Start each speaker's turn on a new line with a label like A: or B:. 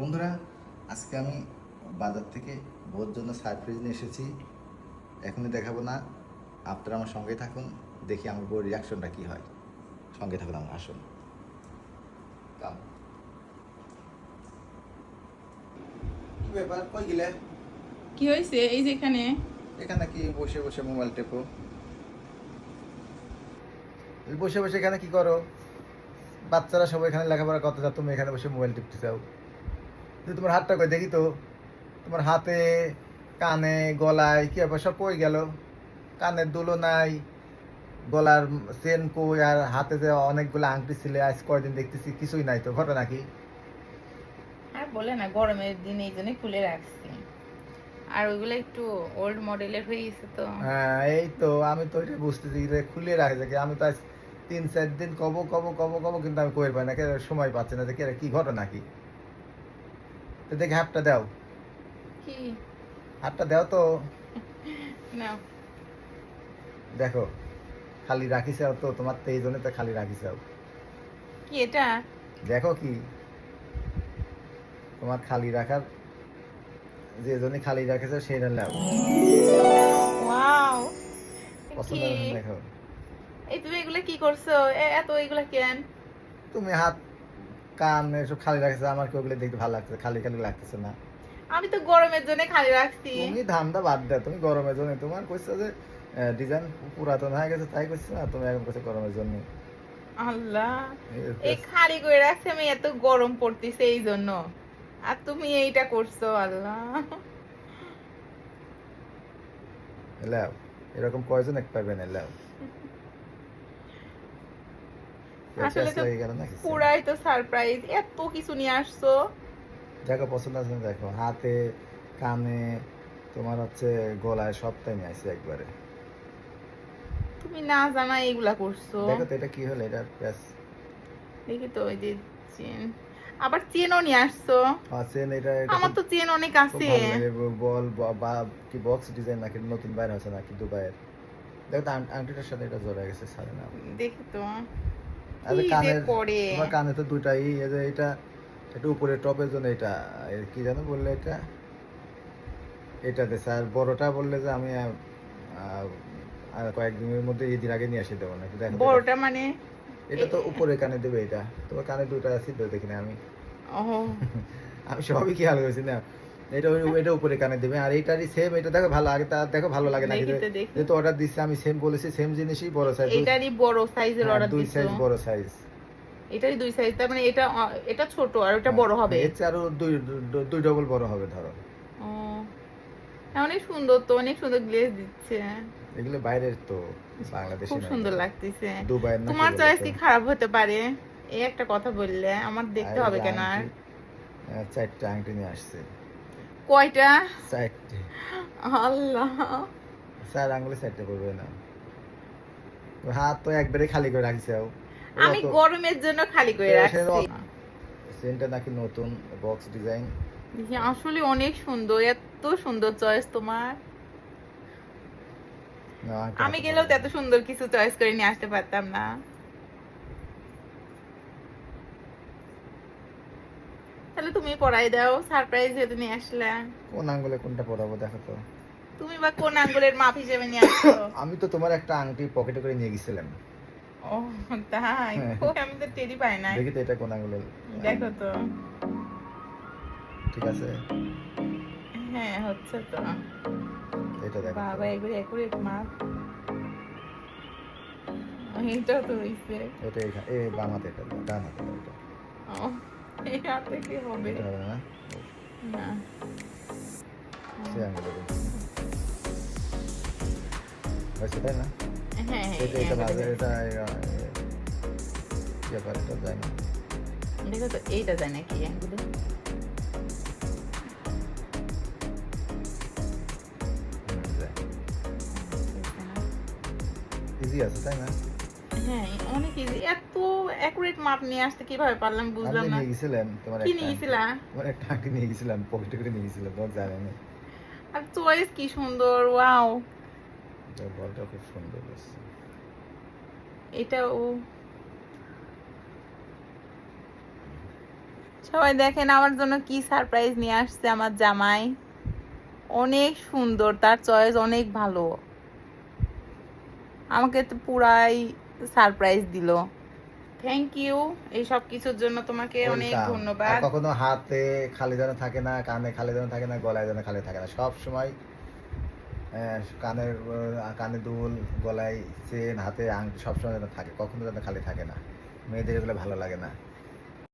A: বন্ধুরা আজকে আমি বাজার থেকে বোর জন্য সারপ্রাইজ নিয়ে এসেছি। এখনই দেখাবো না আপনারা আমার সঙ্গে থাকুন দেখি আমার বউর রিয়াকশনটা কী হয়। সঙ্গে থাকুন আমার আসুন। কি ব্যাপার কই গেলে?
B: কি হয়েছে? এই যে এখানে।
A: এখানে কি বসে বসে মোবাইল টেপো? বসে বসে এখানে কি করো? বাচ্চারা সবাই এখানে লেখাপড়া করতে চাও তুমি এখানে বসে মোবাইল টিপতে চাও কিন্তু তোমার হাতটা কই দেখি তো। তোমার হাতে কানে গলায় কি ব্যাপার সব কই গেল? কানের দুলো নাই গলার চেন কই আর হাতে যে অনেকগুলো আংটি ছিল আজ কয়দিন দেখতেছি কিছুই নাই তো ঘটনা কি?
B: আর বলে না গরমের দিন এই জন্য খুলে রাখছি। আর ওইগুলো একটু ওল্ড মডেলের হয়ে গেছে তো।
A: হ্যাঁ এই তো আমি তো এটা বুঝতেছি যে খুলে রাখে যে আমি তো আজ তিন চার দিন কব কব কব কব কিন্তু আমি কই পাই না সময় পাচ্ছি না যে কে কি ঘটনা কি? তো দেখি হাতটা দাও।
B: কি?
A: হাতটা দাও তো।
B: না
A: দেখো খালি রাখিসাও তো তোমার তো এই জন্য তো খালি রাখিসাও
B: কি এটা?
A: দেখো কি তোমার খালি রাখার যে জন্য খালি রাখেছো সেটা নাও।
B: ওয়াও
A: পছন্দ
B: কি?
A: দেখো।
B: এই তুমি এগুলো কি করছ? এত এগুলো কেন?
A: তুমি হাত কান এসব খালি রাখেছো আমার কি ওগুলো দেখতে ভালো লাগছে খালি খালি লাগতেছে না।
B: আমি তো গরমের জন্য খালি রাখছি।
A: তুমি ধান্দা বাদ দাও তুমি গরমের জন্য। তোমার কইছো যে ডিজাইন পুরাতন হয়ে গেছে তাই কইছো না তুমি এখন কইছো গরমের জন্য।
B: আল্লাহ
A: এই
B: খালি করে রাখছি আমি এত গরম পড়তেছে এই জন্য। আর তুমি এইটা করছ আল্লাহ।
A: লাও এরকম কয়জন এক পাবে না লাও
B: আসলে তো
A: হয়ে
B: পুরাই তো সারপ্রাইজ এত কিছু নিয়ে আসছো।
A: দেখো পছন্দ আছে দেখো হাতে কানে তোমার হচ্ছে গলায় সবটাই নিয়ে আসছে একবারে।
B: তুমি না জানা এইগুলা করছ।
A: দেখো তো এটা কি হলো এটা ব্যাস।
B: দেখি তো ওই যে চেন আবার চেনও নিয়ে আসছো।
A: আছেন এটা এটা
B: আমার তো চেন অনেক আছে।
A: বল বা- কি বক্স ডিজাইন নাকি নতুন বাইরে হচ্ছে নাকি দুবাইয়ের। দেখো আংটিটার সাথে এটা জোড়া গেছে সাড়ে না
B: দেখি তো।
A: আর
B: কি যে
A: তোমার কানে তো দুটাই এই যে এটা এটা উপরে টপের জন্য এটা কি জানো বললে এটা? এটা দেশে আর বড়টা বললে যে আমি আর কয়েকদিনের মধ্যে ঈদের আগে নিয়ে আসি দেবো এটা।
B: বড়টা মানে?
A: এটা তো উপরে কানে দেবে এটা। তোমার কানে দুটা আছে দেখি না আমি। আমি সবই খেয়াল করেছি না। এটা এটা উপরে কানে দেবে। আর সেম এটা দেখো ভালো আগে তা দেখো ভালো লাগে
B: দেখি
A: যেহেতু অর্ডার আমি সেম বলেছি সেম জিনিসই বড় সাইজ
B: এটারই বড় সাইজের অর্ডার
A: দুই সাইজ বড় সাইজ
B: এটারই দুই সাইজ তার মানে এটা এটা ছোট আর ওটা বড় হবে।
A: এর আরও দুই দুই ডবল বড় হবে ধরো।
B: অনেক সুন্দর তো অনেক সুন্দর গ্লেজ দিচ্ছে।
A: এগুলো বাইরের তো বাংলাদেশি
B: খুব সুন্দর লাগতেছে।
A: দুবাইয়ের না
B: তোমার চয়েস কি খারাপ হতে পারে? এই একটা কথা বললে আমার দেখতে হবে কেন আর?
A: চারটে আংটি নিয়ে আসছে।
B: কয়টা?
A: চারটে।
B: আল্লাহ।
A: চার আঙ্গুলে চারটে পড়বে না। হাত তো একবারে খালি করে রাখছে
B: আমি গরমের জন্য খালি করে রাখছি।
A: সে- সেন্টটা নাকি নতুন বক্স ডিজাইন।
B: আসলে অনেক সুন্দর এত সুন্দর চয়েস তোমার। আমি গেলেও তো এত সুন্দর কিছু চয়েস করে নিয়ে আসতে পারতাম না। পড়াই দাও সারপ্রাইজ যেহেতু নিয়ে আসলে
A: কোন আঙ্গুলে কোনটা পরাবো দেখো তো।
B: তুমি বা কোন আঙ্গুলের মাপ হিসেবে নিয়ে আসছো?
A: আমি তো তোমার একটা আংটি পকেটে করে নিয়ে গেছিলাম।
B: ও তাই?
A: হ্যাঁ।
B: আমি তো টেরি পাই না
A: দেখি তো এটা কোন আঙ্গুলের
B: দেখো তো।
A: ঠিক আছে।
B: হ্যাঁ হচ্ছে তো।
A: এটা দেখো
B: বাবা এগুলো একুরেট মাপ। এটাও তো হইছে।
A: এটা এ বাম হাতে এটা ডান হাতে এটা।
B: ও। হাতে কি হবে
A: এটা হবে না
B: না
A: সে আঙ্গুলে দাও। হয়েছে তাই না
B: হ্যাঁ হ্যাঁ
A: এটা
B: এই
A: এটা
B: আঙ্গুলে
A: ভালো
B: হয়েছে।
A: এটা ব্যাপার এটা যায় না
B: দেখো তো এইটা যায় নাকি আঙ্গুলে
A: ইজি আছে তাই না
B: হ্যাঁ অনেক ইজি এত অ্যাকুরেট মাপ নিয়ে আসতে কীভাবে পারলাম বুঝলাম না।
A: নিয়ে গেছিলাম তোমার
B: কি
A: একটা
B: নিয়েছিলা
A: তোমার একটা আংটি নিয়ে গেছিলাম পকেটে করে নিয়ে গেছিলাম তোমার জানে না
B: আর চয়েস কি সুন্দর ওয়াও
A: বলটা খুব সুন্দর
B: এটা ও সবাই দেখেন আমার জন্য কি সারপ্রাইজ নিয়ে আসছে আমার জামাই। অনেক সুন্দর তার চয়েস অনেক ভালো। আমাকে তো পুরাই সারপ্রাইজ দিল। থ্যাংক ইউ এই সব কিছুর জন্য তোমাকে অনেক ধন্যবাদ।
A: কখনো হাতে খালি যেন থাকে না কানে খালি যেন থাকে না গলায় যেন খালি থাকে না। সব সময় কানের কানে দুল গলায় চেন হাতে আংটি সবসময় যেন থাকে কখনো যেন খালি থাকে না। মেয়েদের এগুলো ভালো লাগে না।